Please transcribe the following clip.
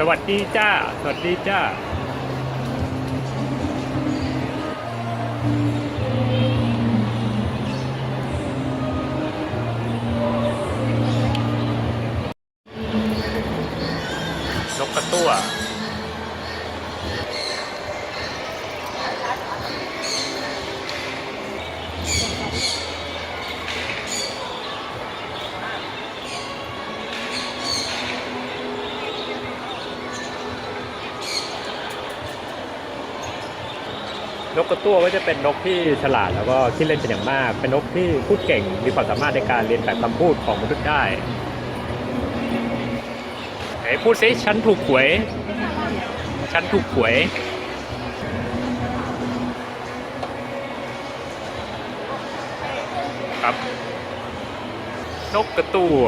สวัสดีจ้า สวัสดีจ้า นกกระตั้ว นกกระตั้วก็จะเป็นนกที่ฉลาดแล้วก็คิดเล่นเป็นอย่างมาก เป็นนกที่พูดเก่ง มีความสามารถในการเรียนแบบคำพูดของมนุษย์ได้ไหนพูดซิฉันถูกหวย ฉันถูกหวย ครับ นกกระตั้ว